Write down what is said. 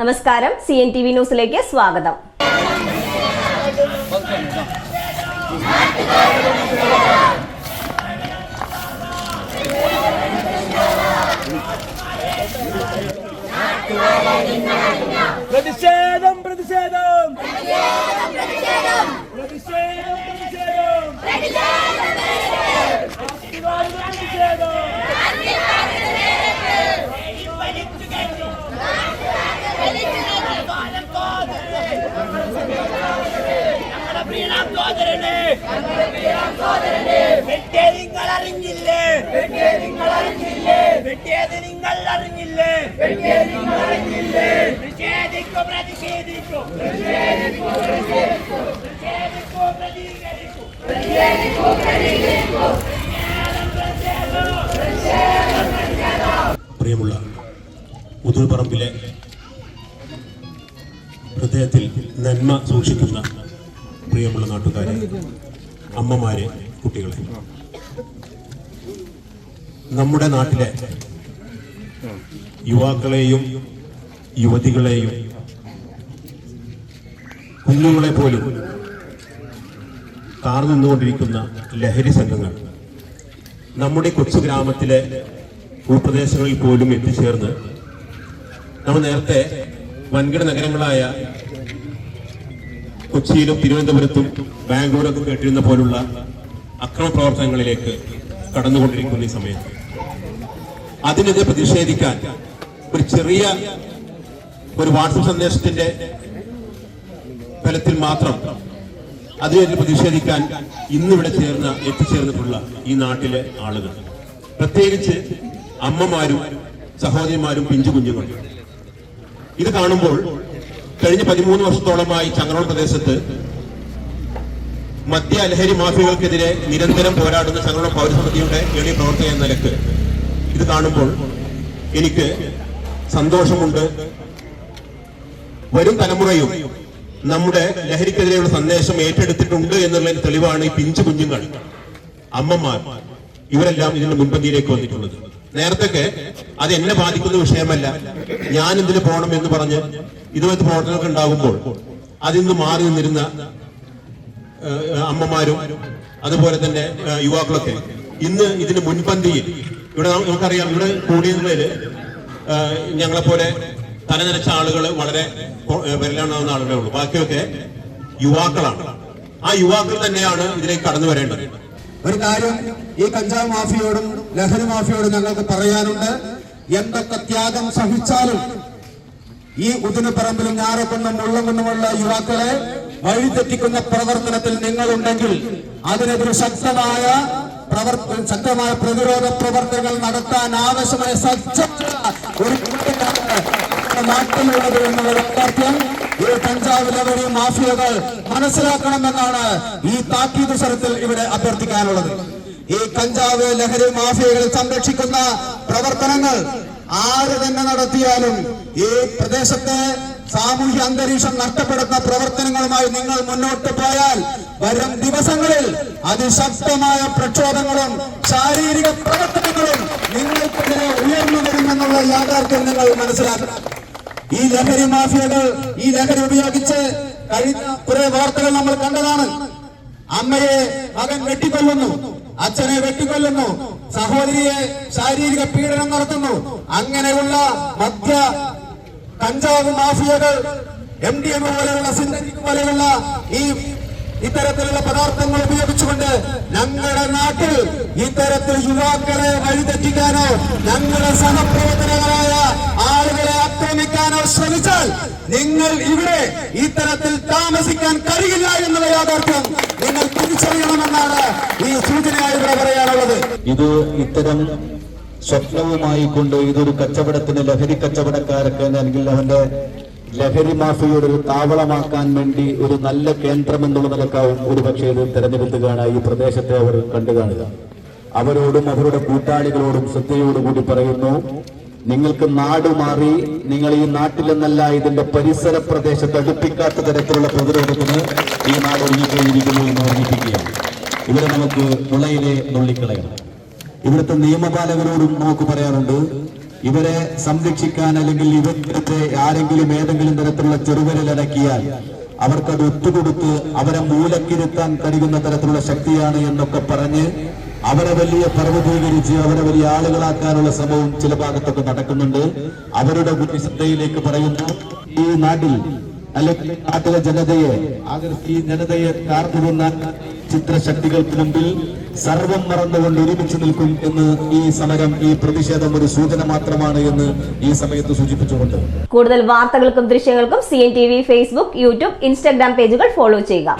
നമസ്കാരം. C N T V ന്യൂസിലേക്ക് സ്വാഗതം. പ്രതിഷേധം പ്രതിഷേധം പ്രതിഷേധം പ്രതിഷേധം അധികാരികളുടെ പ്രതിഷേധം നിങ്ങൾ അറിഞ്ഞില്ലേ വെട്ടിയത് നിങ്ങൾ അറിഞ്ഞില്ലേ? വെട്ടിയത് നിങ്ങൾ അറിഞ്ഞില്ലേ? അറിഞ്ഞില്ലേ പ്രതിഷേധിക്കൂ പ്രതിഷേധിക്കൂ. പ്രതിഷേധിക്കൂ പ്രതിഷേധിക്കൂ. പ്രതിഷേധിക്കൂ പ്രിയമുള്ള പുതുപറമ്പിലെ ഹൃദയത്തിൽ നന്മ സൂക്ഷിക്കുന്ന പ്രിയമുള്ള നാട്ടുകാരെ അമ്മമാരെ കുട്ടികളെ. നമ്മുടെ നാട്ടിലെ യുവാക്കളെയും യുവതികളെയും കുഞ്ഞുങ്ങളെ പോലും കാർന്നുകൊണ്ടിരിക്കുന്ന ലഹരി സംഘങ്ങൾ നമ്മുടെ കൊച്ചു ഗ്രാമത്തിലെ ഉൾപ്രദേശങ്ങളിൽ പോലും എത്തിച്ചേർന്ന് നമ്മൾ നേരത്തെ വൻകിട നഗരങ്ങളായ കൊച്ചിയിലും തിരുവനന്തപുരത്തും ബാംഗ്ലൂരൊക്കെ കേട്ടിരുന്ന പോലുള്ള അക്രമ പ്രവർത്തനങ്ങളിലേക്ക് കടന്നുകൊണ്ടിരിക്കുന്ന ഈ സമയത്ത് അതിനെതിരെ പ്രതിഷേധിക്കാൻ ഒരു ചെറിയ ഒരു വാട്സപ്പ് സന്ദേശത്തിന്റെ ഫലത്തിൽ മാത്രം അതിനെതിരെ പ്രതിഷേധിക്കാൻ ഇന്നിവിടെ ചേർന്ന എത്തിച്ചേർന്നിട്ടുള്ള ഈ നാട്ടിലെ ആളുകൾ. പ്രത്യേകിച്ച് അമ്മമാരും സഹോദരിമാരും പിഞ്ചു കുഞ്ഞുങ്ങളും. ഇത് കാണുമ്പോൾ കഴിഞ്ഞ പതിമൂന്ന് വർഷത്തോളമായി ചങ്ങനോൾ പ്രദേശത്ത് മദ്യ ലഹരി മാഫിയകൾക്കെതിരെ നിരന്തരം പോരാടുന്ന ചങ്ങനോൾ പൗരസമിതിയുടെ എളിയ പ്രവർത്തക എന്ന നിലയ്ക്ക് ഇത് കാണുമ്പോൾ എനിക്ക് സന്തോഷമുണ്ട്. വരും തലമുറയും നമ്മുടെ ലഹരിക്കെതിരെയുള്ള സന്ദേശം ഏറ്റെടുത്തിട്ടുണ്ട് എന്നുള്ളതിന് തെളിവാണ് ഈ പിഞ്ചു കുഞ്ഞുങ്ങൾ അമ്മമാർ ഇവരെല്ലാം ഇതിന്റെ മുൻപന്തിയിലേക്ക് വന്നിട്ടുള്ളത്. നേരത്തൊക്കെ അത് എന്നെ ബാധിക്കുന്ന വിഷയമല്ല. ഞാൻ ഇതിന് പോകണം എന്ന് പറഞ്ഞ് ഇതുപോലത്തെ പ്രവർത്തനങ്ങൾ ഉണ്ടാകുമ്പോൾ അതിൽ നിന്ന് മാറി നിന്നിരുന്ന അമ്മമാരും അതുപോലെ തന്നെ യുവാക്കളൊക്കെ ഇന്ന് ഇതിന് മുൻപന്തിയിൽ ഇവിടെ നമുക്കറിയാം ഇവിടെ കൂടിയതിൽ ഞങ്ങളെപ്പോലെ തലനിരച്ച ആളുകൾ വളരെ വിരലെണ്ണാവുന്ന ആളുകളേ ഉള്ളൂ. ബാക്കിയൊക്കെ യുവാക്കളാണ്. ആ യുവാക്കൾ തന്നെയാണ് ഇതിലേക്ക് കടന്നു വരേണ്ടത്. ഒരു കാര്യം ഈ കഞ്ചാവ് മാഫിയോടും ലഹരി മാഫിയോട് ഞങ്ങൾക്ക് പറയാനുണ്ട് എന്തൊക്കെ ത്യാഗം സഹിച്ചാലും ഈ ഉദിനപ്പറമ്പിലും ഞാറക്കുന്നും മുള്ളംകുന്നുമുള്ള യുവാക്കളെ വഴിതെറ്റിക്കുന്ന പ്രവർത്തനത്തിൽ നിങ്ങളുണ്ടെങ്കിൽ അതിനെതിരെ ശക്തമായ പ്രവർത്ത ശക്തമായ പ്രതിരോധ പ്രവർത്തനങ്ങൾ നടത്താൻ ആവശ്യമായ സജ്ജമായ ഒരു നാട്ടിലുള്ളത് എന്നുള്ള യാഥാർത്ഥ്യം ഈ കഞ്ചാവ് ലഹരി മാഫിയകൾ മനസ്സിലാക്കണമെന്നാണ് ഈ താക്കീത് സ്വരത്തിൽ ഇവിടെ അഭ്യർത്ഥിക്കാനുള്ളത്. ഈ കഞ്ചാവ് ലഹരി മാഫിയകൾ സംരക്ഷിക്കുന്ന പ്രവർത്തനങ്ങൾ ആര് തന്നെ നടത്തിയാലും ഈ പ്രദേശത്തെ സാമൂഹ്യ അന്തരീക്ഷം നഷ്ടപ്പെടുന്ന പ്രവർത്തനങ്ങളുമായി നിങ്ങൾ മുന്നോട്ട് പോയാൽ വരും ദിവസങ്ങളിൽ അതിശക്തമായ പ്രക്ഷോഭങ്ങളും ശാരീരിക പ്രവർത്തനങ്ങളും നിങ്ങൾക്കെതിരെ ഉയർന്നു വരുമെന്നുള്ള യാഥാർത്ഥ്യം നിങ്ങൾ മനസ്സിലാക്കണം. ഈ ലഹരി മാഫിയകൾ ഈ ലഹരി ഉപയോഗിച്ച് കഴിഞ്ഞ കുറെ വാർത്തകൾ നമ്മൾ കണ്ടതാണ്. അമ്മയെ മകൻ വെട്ടിക്കൊല്ലുന്നു. അച്ഛനെ വെട്ടിക്കൊല്ലുന്നു. സഹോദരിയെ ശാരീരിക പീഡനം നടത്തുന്നു. അങ്ങനെയുള്ള മദ്യ കഞ്ചാവ് മാഫിയകൾ എം ഡി എം പോലെയുള്ള സിന്തറ്റിക് പോലെയുള്ള ഈ ഇത്തരത്തിലുള്ള പദാർത്ഥങ്ങൾ ഉപയോഗിച്ചുകൊണ്ട് ഞങ്ങളുടെ നാട്ടിൽ ഇത്തരത്തിൽ യുവാക്കളെ വഴിതെറ്റിക്കാനോ ഞങ്ങളുടെ സഹപ്രവർത്തനങ്ങളായ ശ്രമിച്ചാൽ നിങ്ങൾ ഇവിടെ ഇത്തരത്തിൽ താമസിക്കാൻ കഴിയില്ല എന്നുള്ള യാഥാർത്ഥ്യം നിങ്ങൾ തിരിച്ചറിയണമെന്നാണ് ഈ സൂചനയായി ഇവിടെ പറയാനുള്ളത്. ഇത് ഇത്തരം സ്വപ്നവുമായി കൊണ്ട് ഇതൊരു കച്ചവടത്തിന് ലഹരി കച്ചവടക്കാരൊക്കെ അല്ലെങ്കിൽ അവന്റെ ലഹരി മാഫിയുടെ ഒരു താവളമാക്കാൻ വേണ്ടി ഒരു നല്ല കേന്ദ്രം എന്നുള്ള നിലക്കാവും ഒരു പക്ഷേ ഇത് തെരഞ്ഞെടുത്തുകയാണ് ഈ പ്രദേശത്തെ അവർ കണ്ടു കാണുക അവരോടും അവരുടെ കൂട്ടാളികളോടും ശ്രദ്ധയോടുകൂടി പറയുന്നു നിങ്ങൾക്ക് നാട് മാറി നിങ്ങൾ ഈ നാട്ടിൽ നിന്നല്ല ഇതിന്റെ പരിസര പ്രദേശത്ത് അടുപ്പിക്കാത്ത തരത്തിലുള്ള പ്രതിരോധത്തിന് ഈ നാട് ഒരുങ്ങിക്കഴിഞ്ഞിരിക്കുന്നു എന്ന് ഓർമ്മിപ്പിക്കുകയാണ്. ഇവിടെ നമുക്ക് മുളയിലെ നുള്ളിക്കളയണം. ഇവിടുത്തെ നിയമപാലകരോടും നമുക്ക് പറയാറുണ്ട് ഇവരെ സംരക്ഷിക്കാൻ അല്ലെങ്കിൽ ഇവരുടെ ആരെങ്കിലും ഏതെങ്കിലും തരത്തിലുള്ള ചെറുവിരലടക്കിയാൽ അവർക്കത് ഒത്തുകൊടുത്ത് അവരെ മൂലക്കിരുത്താൻ കഴിയുന്ന തരത്തിലുള്ള ശക്തിയാണ് എന്നൊക്കെ പറഞ്ഞ് അവരെ വലിയ പർവതീകരിച്ച് അവരെ വലിയ ആളുകളാക്കാനുള്ള ശ്രമവും ചില ഭാഗത്തൊക്കെ നടക്കുന്നുണ്ട്. അവരുടെ ബുദ്ധിശ്രദ്ധയിലേക്ക് ശ്രദ്ധയിലേക്ക് പറയുന്നു ഈ നാട്ടിൽ അല്ലെങ്കിൽ നാട്ടിലെ ജനതയെ ഈ ജനതയെ കാർന്നുവന്ന ചിത്രശക്തികൾക്ക് മുമ്പിൽ സർവം മറന്നുകൊണ്ട് ഒരുമിച്ച് നിൽക്കും എന്ന് ഈ സമരം ഈ പ്രതിഷേധം ഒരു സൂചന മാത്രമാണ് എന്ന് ഈ സമയത്ത് സൂചിപ്പിച്ചുകൊണ്ട്. കൂടുതൽ വാർത്തകൾക്കും ദൃശ്യങ്ങൾക്കും C N T V Facebook YouTube Instagram പേജുകൾ ഫോളോ ചെയ്യുക.